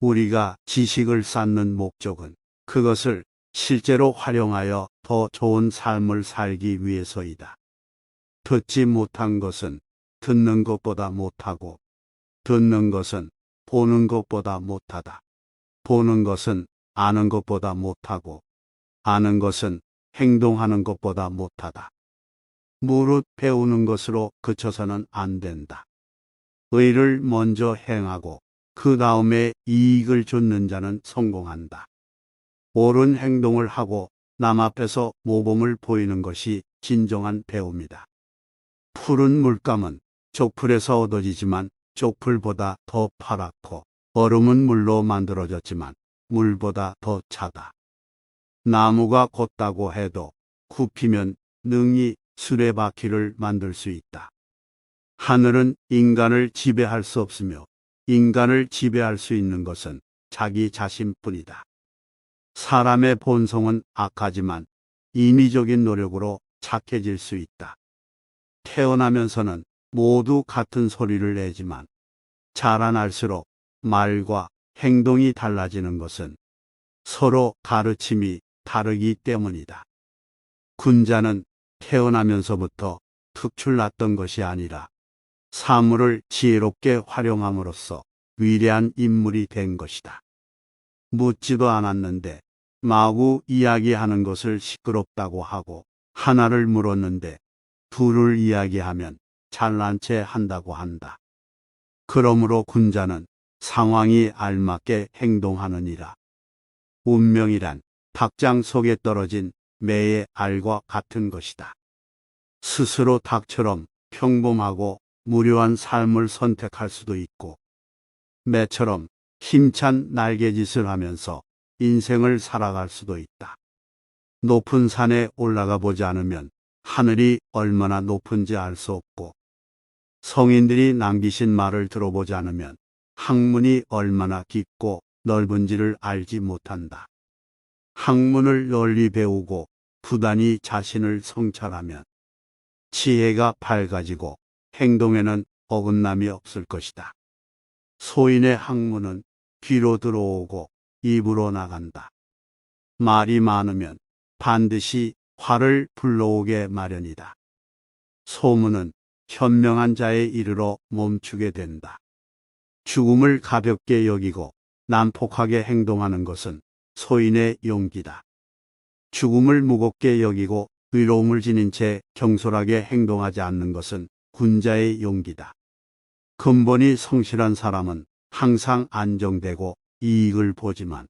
우리가 지식을 쌓는 목적은 그것을 실제로 활용하여 더 좋은 삶을 살기 위해서이다. 듣지 못한 것은 듣는 것보다 못하고, 듣는 것은 보는 것보다 못하다. 보는 것은 아는 것보다 못하고, 아는 것은 행동하는 것보다 못하다. 무릇 배우는 것으로 그쳐서는 안 된다. 의를 먼저 행하고 그 다음에 이익을 줍는 자는 성공한다. 옳은 행동을 하고 남 앞에서 모범을 보이는 것이 진정한 배움이다. 푸른 물감은 족풀에서 얻어지지만 족풀보다 더 파랗고 얼음은 물로 만들어졌지만 물보다 더 차다. 나무가 곧다고 해도 굽히면 능히 수레바퀴를 만들 수 있다. 하늘은 인간을 지배할 수 없으며 인간을 지배할 수 있는 것은 자기 자신뿐이다. 사람의 본성은 악하지만 인위적인 노력으로 착해질 수 있다. 태어나면서는 모두 같은 소리를 내지만 자라날수록 말과 행동이 달라지는 것은 서로 가르침이 다르기 때문이다. 군자는 태어나면서부터 특출났던 것이 아니라 사물을 지혜롭게 활용함으로써 위대한 인물이 된 것이다. 묻지도 않았는데 마구 이야기하는 것을 시끄럽다고 하고 하나를 물었는데 둘을 이야기하면 잘난 체 한다고 한다. 그러므로 군자는 상황이 알맞게 행동하느니라. 운명이란 닭장 속에 떨어진 매의 알과 같은 것이다. 스스로 닭처럼 평범하고 무료한 삶을 선택할 수도 있고, 매처럼 힘찬 날개짓을 하면서 인생을 살아갈 수도 있다. 높은 산에 올라가 보지 않으면 하늘이 얼마나 높은지 알 수 없고, 성인들이 남기신 말을 들어보지 않으면 학문이 얼마나 깊고 넓은지를 알지 못한다. 학문을 널리 배우고 부단히 자신을 성찰하면 지혜가 밝아지고 행동에는 어긋남이 없을 것이다. 소인의 학문은 귀로 들어오고 입으로 나간다. 말이 많으면 반드시 화를 불러오게 마련이다. 소문은 현명한 자에 이르러 멈추게 된다. 죽음을 가볍게 여기고 난폭하게 행동하는 것은 소인의 용기다. 죽음을 무겁게 여기고 의로움을 지닌 채 경솔하게 행동하지 않는 것은 군자의 용기다. 근본이 성실한 사람은 항상 안정되고 이익을 보지만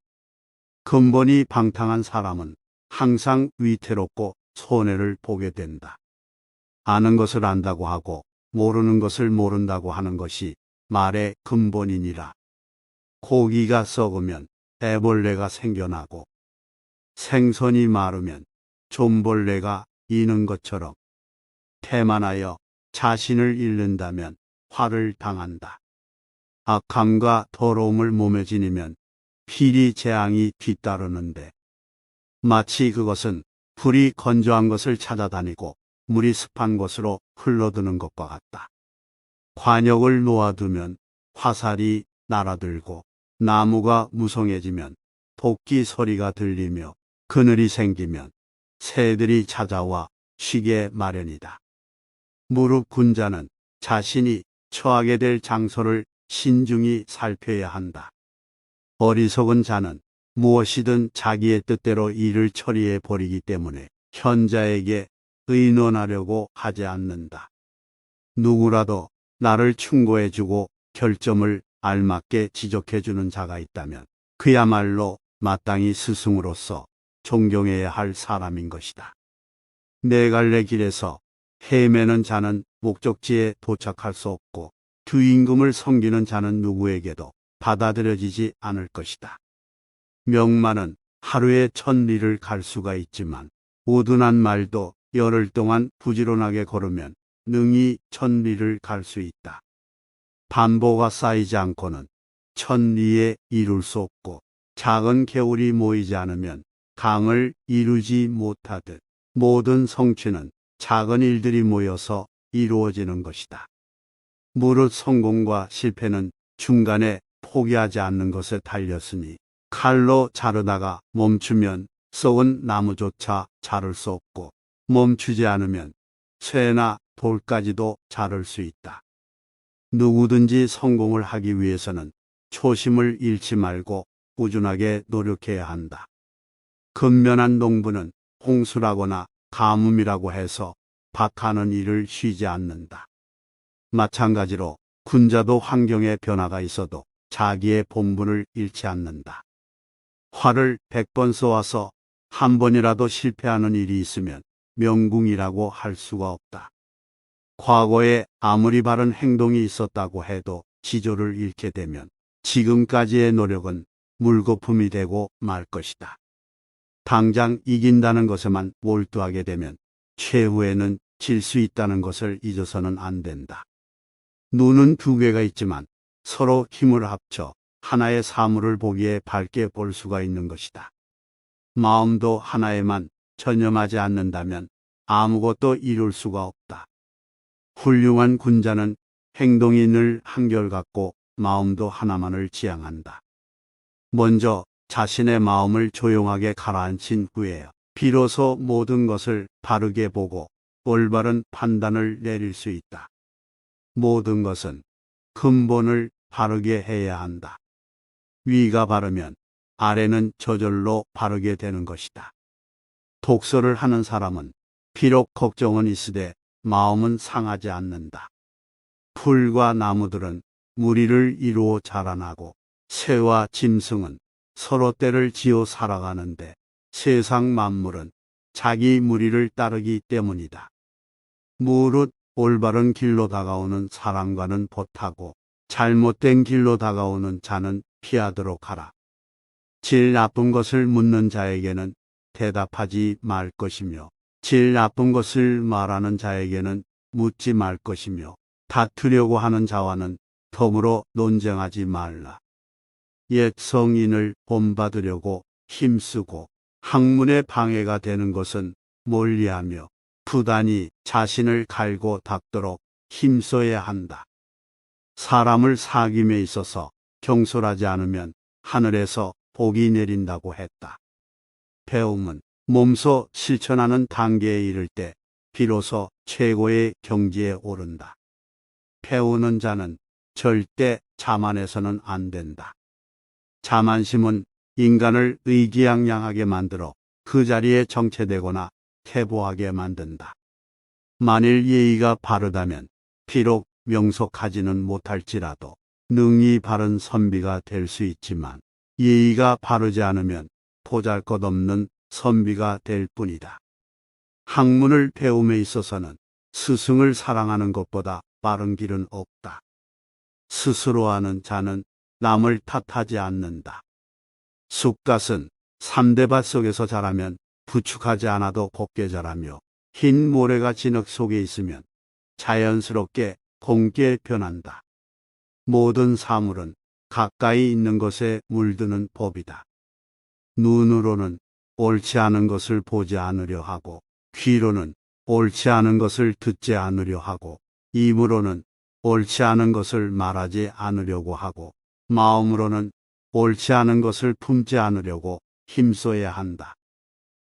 근본이 방탕한 사람은 항상 위태롭고 손해를 보게 된다. 아는 것을 안다고 하고 모르는 것을 모른다고 하는 것이 말의 근본이니라. 고기가 썩으면 애벌레가 생겨나고 생선이 마르면 좀벌레가 이는 것처럼 태만하여 자신을 잃는다면 화를 당한다. 악함과 더러움을 몸에 지니면 피리 재앙이 뒤따르는데 마치 그것은 불이 건조한 것을 찾아다니고 물이 습한 곳으로 흘러드는 것과 같다. 관역을 놓아두면 화살이 날아들고 나무가 무성해지면 도끼 소리가 들리며 그늘이 생기면 새들이 찾아와 쉬게 마련이다. 무릎 군자는 자신이 처하게 될 장소를 신중히 살펴야 한다. 어리석은 자는 무엇이든 자기의 뜻대로 일을 처리해 버리기 때문에 현자에게 의논하려고 하지 않는다. 누구라도 나를 충고해 주고 결점을 알맞게 지적해 주는 자가 있다면 그야말로 마땅히 스승으로서 존경해야 할 사람인 것이다. 네 갈래 길에서 헤매는 자는 목적지에 도착할 수 없고 주임금을 섬기는 자는 누구에게도 받아들여지지 않을 것이다. 명만은 하루에 천 리를 갈 수가 있지만 우둔한 말도 열흘 동안 부지런하게 걸으면 능히 천 리를 갈 수 있다. 반보가 쌓이지 않고는 천 리에 이룰 수 없고 작은 개울이 모이지 않으면 강을 이루지 못하듯 모든 성취는 작은 일들이 모여서 이루어지는 것이다. 무릇 성공과 실패는 중간에 포기하지 않는 것에 달렸으니 칼로 자르다가 멈추면 썩은 나무조차 자를 수 없고 멈추지 않으면 쇠나 돌까지도 자를 수 있다. 누구든지 성공을 하기 위해서는 초심을 잃지 말고 꾸준하게 노력해야 한다. 근면한 농부는 홍수라거나 가뭄이라고 해서 밭하는 일을 쉬지 않는다. 마찬가지로 군자도 환경에 변화가 있어도 자기의 본분을 잃지 않는다. 활을 100번 쏘아서 한 번이라도 실패하는 일이 있으면 명궁이라고 할 수가 없다. 과거에 아무리 바른 행동이 있었다고 해도 지조를 잃게 되면 지금까지의 노력은 물거품이 되고 말 것이다. 당장 이긴다는 것에만 몰두하게 되면 최후에는 질 수 있다는 것을 잊어서는 안 된다. 눈은 두 개가 있지만 서로 힘을 합쳐 하나의 사물을 보기에 밝게 볼 수가 있는 것이다. 마음도 하나에만 전념하지 않는다면 아무것도 이룰 수가 없다. 훌륭한 군자는 행동이 늘 한결같고 마음도 하나만을 지향한다. 먼저 자신의 마음을 조용하게 가라앉힌 후에 비로소 모든 것을 바르게 보고 올바른 판단을 내릴 수 있다. 모든 것은 근본을 바르게 해야 한다. 위가 바르면 아래는 저절로 바르게 되는 것이다. 독서를 하는 사람은 비록 걱정은 있으되 마음은 상하지 않는다. 풀과 나무들은 무리를 이루어 자라나고 새와 짐승은 서로 때를 지어 살아가는데 세상 만물은 자기 무리를 따르기 때문이다. 무릇 올바른 길로 다가오는 사람과는 보타고 잘못된 길로 다가오는 자는 피하도록 하라. 질 나쁜 것을 묻는 자에게는 대답하지 말 것이며 질 나쁜 것을 말하는 자에게는 묻지 말 것이며 다투려고 하는 자와는 더불어 논쟁하지 말라. 옛 성인을 본받으려고 힘쓰고 학문에 방해가 되는 것은 멀리하며 부단히 자신을 갈고 닦도록 힘써야 한다. 사람을 사귐에 있어서 경솔하지 않으면 하늘에서 복이 내린다고 했다. 배움은 몸소 실천하는 단계에 이를 때 비로소 최고의 경지에 오른다. 배우는 자는 절대 자만해서는 안 된다. 자만심은 인간을 의기양양하게 만들어 그 자리에 정체되거나 퇴보하게 만든다. 만일 예의가 바르다면 비록 명석하지는 못할지라도 능이 바른 선비가 될 수 있지만 예의가 바르지 않으면 보잘것없는 선비가 될 뿐이다. 학문을 배움에 있어서는 스승을 사랑하는 것보다 빠른 길은 없다. 스스로 하는 자는 남을 탓하지 않는다. 쑥갓은 삼대밭 속에서 자라면 부축하지 않아도 곱게 자라며 흰 모래가 진흙 속에 있으면 자연스럽게 공기에 변한다. 모든 사물은 가까이 있는 것에 물드는 법이다. 눈으로는 옳지 않은 것을 보지 않으려 하고, 귀로는 옳지 않은 것을 듣지 않으려 하고, 입으로는 옳지 않은 것을 말하지 않으려고 하고, 마음으로는 옳지 않은 것을 품지 않으려고 힘써야 한다.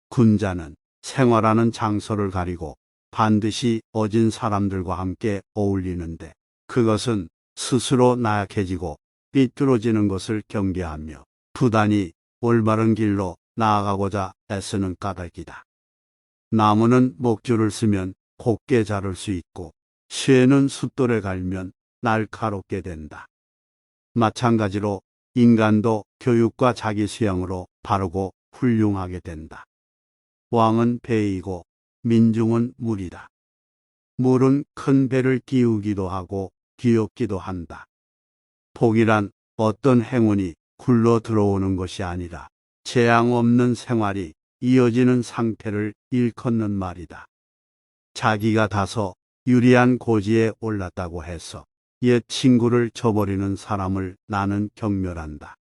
군자는 생활하는 장소를 가리고 반드시 어진 사람들과 함께 어울리는데 그것은 스스로 나약해지고 삐뚤어지는 것을 경계하며 부단히 올바른 길로 나아가고자 애쓰는 까닭이다. 나무는 목줄을 쓰면 곱게 자를 수 있고 쇠는 숫돌에 갈면 날카롭게 된다. 마찬가지로 인간도 교육과 자기 수양으로 바르고 훌륭하게 된다. 왕은 배이고 민중은 물이다. 물은 큰 배를 끼우기도 하고 귀엽기도 한다. 복이란 어떤 행운이 굴러 들어오는 것이 아니라 재앙 없는 생활이 이어지는 상태를 일컫는 말이다. 자기가 다소 유리한 고지에 올랐다고 해서 옛 친구를 저버리는 사람을 나는 경멸한다.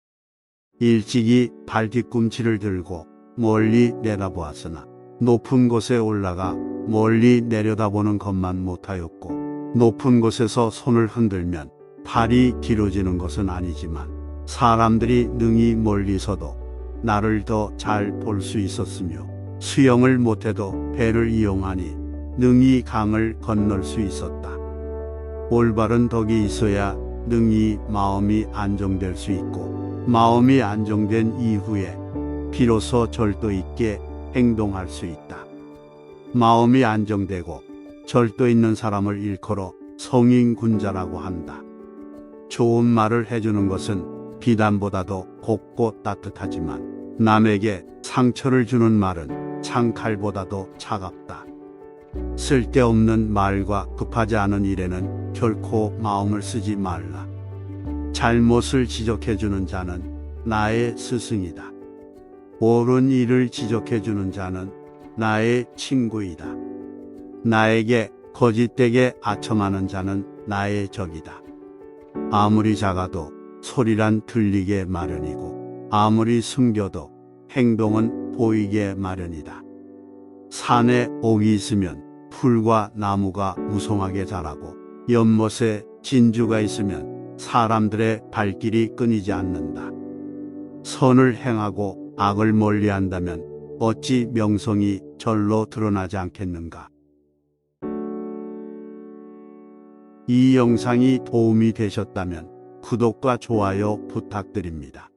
일찍이 발 뒤꿈치를 들고 멀리 내다보았으나 높은 곳에 올라가 멀리 내려다보는 것만 못하였고 높은 곳에서 손을 흔들면 팔이 길어지는 것은 아니지만 사람들이 능히 멀리서도 나를 더 잘 볼 수 있었으며 수영을 못해도 배를 이용하니 능히 강을 건널 수 있었다. 올바른 덕이 있어야 능히 마음이 안정될 수 있고 마음이 안정된 이후에 비로소 절도 있게 행동할 수 있다. 마음이 안정되고 절도 있는 사람을 일컬어 성인군자라고 한다. 좋은 말을 해주는 것은 비단보다도 곱고 따뜻하지만 남에게 상처를 주는 말은 창칼보다도 차갑다. 쓸데없는 말과 급하지 않은 일에는 결코 마음을 쓰지 말라. 잘못을 지적해 주는 자는 나의 스승이다. 옳은 일을 지적해 주는 자는 나의 친구이다. 나에게 거짓되게 아첨하는 자는 나의 적이다. 아무리 작아도 소리란 들리게 마련이고 아무리 숨겨도 행동은 보이게 마련이다. 산에 옥이 있으면 풀과 나무가 무성하게 자라고 연못에 진주가 있으면 사람들의 발길이 끊이지 않는다. 선을 행하고 악을 멀리한다면 어찌 명성이 절로 드러나지 않겠는가? 이 영상이 도움이 되셨다면 구독과 좋아요 부탁드립니다.